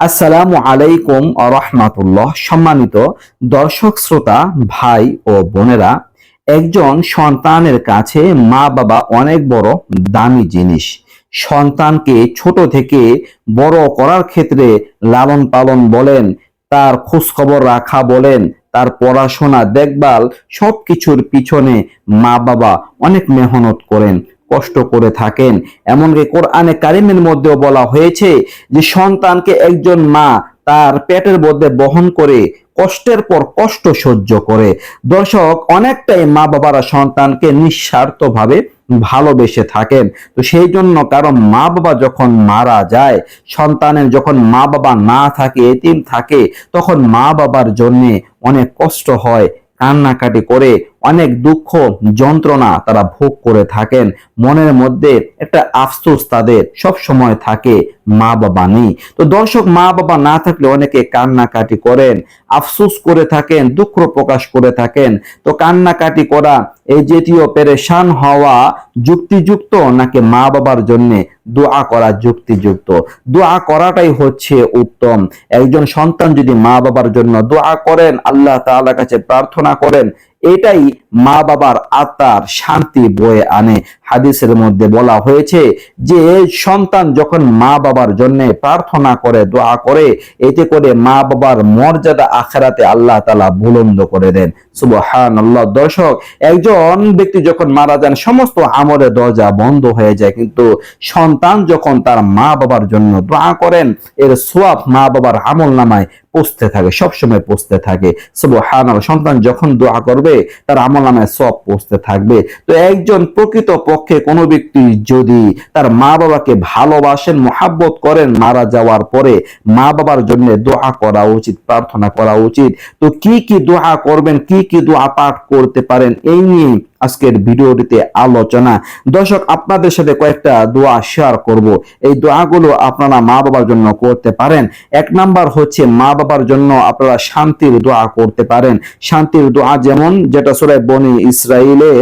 আসসালামু আলাইকুম রহমাতুল্লাহ। সম্মানিত দর্শক, শ্রোতা, ভাই ও বোনেরা, একজন সন্তানের কাছে মা বাবা অনেক বড় দামি জিনিস। সন্তানকে ছোট থেকে বড় করার ক্ষেত্রে লালন পালন বলেন, তার খোঁজখবর রাখা বলেন, তার পড়াশোনা, দেখভাল সবকিছুর পিছনে মা বাবা অনেক মেহনত করেন। কষ্ট করে থাকেন। এমনকি কোরআনে কারিমের মধ্যেও বলা হয়েছে যে সন্তানকে একজন মা তার পেটের মধ্যে বহন করে কষ্টের পর কষ্ট সহ্য করে। দর্শক, অনেকটাই মা বাবারা সন্তানকে নিঃস্বার্থভাবে ভালোবেসে থাকেন। তো সেই জন্য কারণ মা বাবা যখন মারা যায়, সন্তানের যখন মা বাবা না থাকে, এতিম থাকে, তখন মা বাবার জন্যে অনেক কষ্ট হয় কান্নাকাটি করে অনেক দুঃখ, যন্ত্রণা তারা ভোগ করে থাকেন। মনের মধ্যে একটা আফসোস তাদের সব সময় থাকে মা বাবা নেই। তো দর্শক মা বাবা না থাকলে অনেকে কান্নাকাটি করেন, আফসোস করে থাকেন, দুঃখ প্রকাশ করে থাকেন। তো কান্নাকাটি করা এই যেটিও পেরেশান হওয়া যুক্তিযুক্ত নাকি মা বাবার জন্য দোয়া করা যুক্তিযুক্ত? দোয়া করাটাই হচ্ছে উত্তম। একজন সন্তান যদি মা বাবার জন্য দোয়া করেন, আল্লাহ তাআলার কাছে প্রার্থনা করেন এটাই মা বাবার আত্মার শান্তি বয়ে আনে। হাদিসের মধ্যে বলা হয়েছে যে, সন্তান যখন মা বাবার জন্য প্রার্থনা করে, দোয়া করে, এতে করে মা বাবার মর্যাদা আখেরাতে আল্লাহ তালা বুলন্দ করে দেন। সুবহান আল্লাহ দর্শক, একজন ব্যক্তি যখন মারা যান, সমস্ত আমলের দরজা বন্ধ হয়ে যায়। কিন্তু সন্তান যখন তার মা বাবার জন্য দোয়া করেন, এর সোয়াব মা বাবার আমল নামায় পৌঁছতে থাকে, সবসময় পৌঁছতে থাকে। সুবহান সন্তান যখন দোয়া করবে, তার আমল নামায় সব পৌঁছতে থাকবে। তো একজন প্রকৃত পক্ষে কোনো ব্যক্তি যদি তার মা বাবাকে ভালোবাসেন, মোহাব্বত করেন, মারা যাওয়ার পরে মা বাবার জন্য দোয়া করা উচিত, প্রার্থনা করা উচিত। তো কি কি দোয়া করবেন, কি কি দোয়া পাঠ করতে পারেন, এই নিয়ে আজকের ভিডিওটিতে আলোচনা। দর্শক, আপনাদের সাথে কয়েকটা দোয়া শেয়ার করব। এই দোয়াগুলো আপনারা মা বাবার জন্য করতে পারেন। এক নাম্বার হচ্ছে মা বাবার জন্য আপনারা শান্তির দোয়া করতে পারেন। শান্তির দোয়া যেমন যেটা সুরায় বনি ইসরায়েলের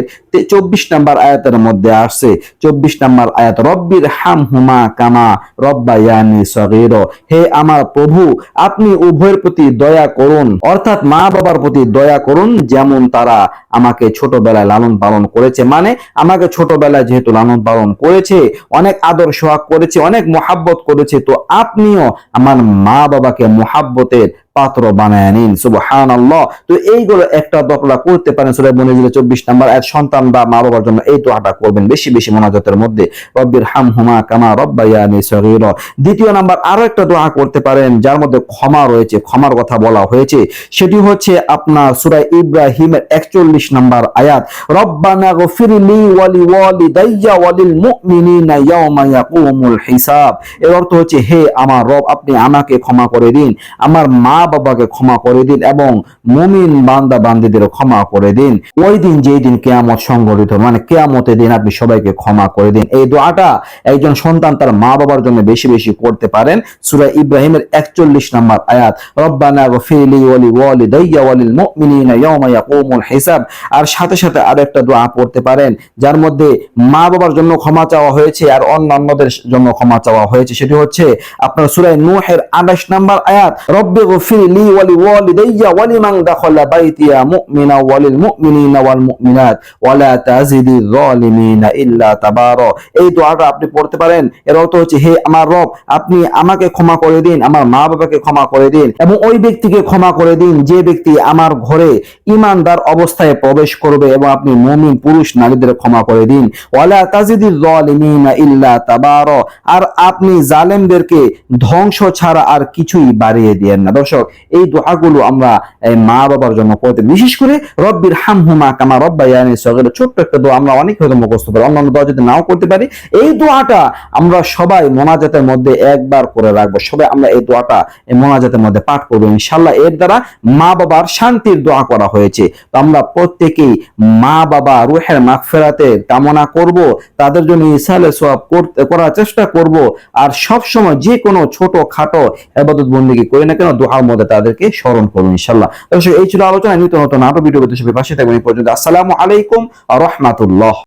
চব্বিশ নাম্বার আয়াতের মধ্যে আসছে। চব্বিশ নাম্বার আয়াত, রব্বির হাম হুমা কামা রব্বায়ানি সগির। হে আমার প্রভু, আপনি উভয়ের প্রতি দয়া করুন। অর্থাৎ মা বাবার প্রতি দয়া করুন, যেমন তারা আমাকে ছোটবেলায় লালন পালন করেছে। মানে আমাকে ছোটবেলায় যেহেতু লালন পালন করেছে, অনেক আদর সোহাগ করেছে, অনেক মোহাব্বত করেছে, তো আপনিও আমার মা বাবাকে মোহাব্বতের পাত্র বানায় নিন। সুবহান তো এইগুলো একটা দোয়া করতে পারেন সুরে দিলে চব্বিশ নাম্বার এক সন্তান বা মা বাবার জন্য এই দোয়াটা করবেন বেশি বেশি মোনাজাতের মধ্যে। রব্বির হাম হুমা কামা রব্বায়ানি সগীর। দ্বিতীয় নাম্বার, আরও একটা দোয়া করতে পারেন, যার মধ্যে ক্ষমা রয়েছে, ক্ষমার কথা বলা হয়েছে। সেটি হচ্ছে আপনার সুরাই ইব্রাহিমের একচল্লিশ নাম্বার আয়াত, রব্বানা গফিরলি ওয়ালি ওয়ালি দাইয়া ওয়ালিল মুমিনিনা ইয়াউমা ইয়াকুমুল হিসাব। এর অর্থ হচ্ছে, হে আমার রব, আপনি আমাকে ক্ষমা করে দিন। আমার মা বাবাকে ক্ষমা করে দিন এবং মুমিন বান্দা বান্দিদের ক্ষমা করে দিন। ওই দিন, যেই দিন কেয়ামত সংগঠিত মানে কেয়ামতের দিন আপনি সবাইকে ক্ষমা করে দিন। এই দোয়াটা একজন সন্তান তার মা বাবার জন্য বেশি বেশি করতে পারেন। সূরা ইব্রাহিমের 41 নম্বর আয়াত, রব্বানা গফিরলি ওয়ালি ওয়ালিদাইয়া ওয়ালিল মুমিনিনা ইয়াওমা ইয়াকুমুল হিসাব। আর সাথে সাথে আরেকটা দোয়া পড়তে পারেন, যার মধ্যে মা বাবার জন্য ক্ষমা চাওয়া হয়েছে আর অন্যান্যদের জন্য ক্ষমা চাওয়া হয়েছে। সেটি হচ্ছে আপনার সূরা নূহের 28 নম্বর আয়াত, রব্বি গফির এই দোয়াটা আপনি পড়তে পারেন। এর অর্থ হচ্ছে, হে আমার রব, আপনি আমাকে ক্ষমা করে দিন, আমার মা বাবাকে ক্ষমা করে দিন এবং ওই ব্যক্তিকে ক্ষমা করে দিন, যে ব্যক্তি আমার ঘরে ইমানদার অবস্থায় প্রবেশ করবে এবং আপনি মুমিন পুরুষ নারীদের ক্ষমা করে দিন। ওয়ালা তাজিদি যালিমিনা ইল্লা তাবারা। আর আপনি জালেমদেরকে ধ্বংস ছাড়া আর কিছুই বাড়িয়ে দিয়েন না। দর্শক এই দোয়াগুলো আমরা মা বাবার জন্য করতে বিশেষ করে রব্বির হাম হুমা কামা রব্বায়ানি সগের, ছোট্ট একটা দোয়া আমরা অনেক হয়তো মুখস্থ পারি অন্যান্য দোয়া যদি নাও করতে পারি, এই দোয়াটা আমরা সবাই মোনাজাতের মধ্যে একবার করে রাখব, সবাই আমরা এই দোয়াটা এই মোনাজাতের মধ্যে পাঠ করব ইনশাল্লাহ এর দ্বারা মা বাবার শান্তির দোয়া করা হয়েছে। তো আমরা প্রত্যেকেই মা বাবা রুহের মাগফেরাতের কামনা করব, তাদের জন্য ইসালে সব করতে, করার চেষ্টা করব, আর সব সময় যে কোনো ছোট খাটো এবাদত বন্দিকে করি না কেন, দোয়ার মধ্যে তাদেরকে স্মরণ করুন ইনশাল্লাহ এই ছিল আলোচনা নতুন নতুন আরও ভিডিও পাশে থাকবেন। এই পর্যন্ত আসসালামু আলাইকুম রহমাতুল্লাহ।